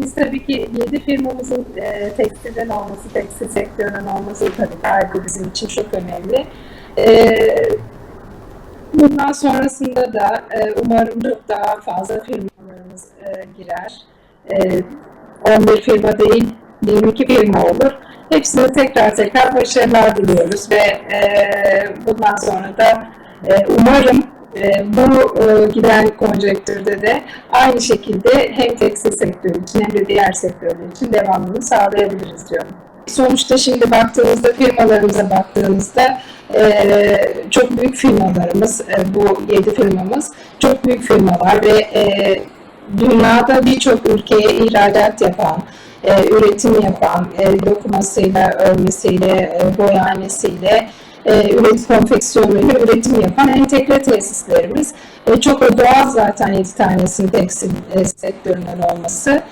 Biz tabii ki 7 firmamızın e, tekstilden olması, tekstil sektörünün olması tabii gayet bizim için çok önemli. E, bundan sonrasında da e, umarım çok daha fazla firmalarımız e, girer. E, 11 firma değil, 22 firma olur. Hepsine tekrar tekrar başarılar diliyoruz ve e, bundan sonra da e, umarım bu e, giden konjektürde de aynı şekilde hem tekstil sektörü için hem de diğer sektörler için devamını sağlayabiliriz diyorum. Sonuçta şimdi baktığımızda firmalarımıza baktığımızda e, çok büyük firmalarımız, e, bu yedi firmamız çok büyük firmalar ve dünyada birçok ülkeye ihracat yapan, üretim yapan, dokumasıyla, örmesiyle, boyanesiyle, e, üretim konfeksiyonuyla üretim yapan entegre tesislerimiz. E, çok doğal zaten 7 tanesinin tekstil e, sektöründen olması.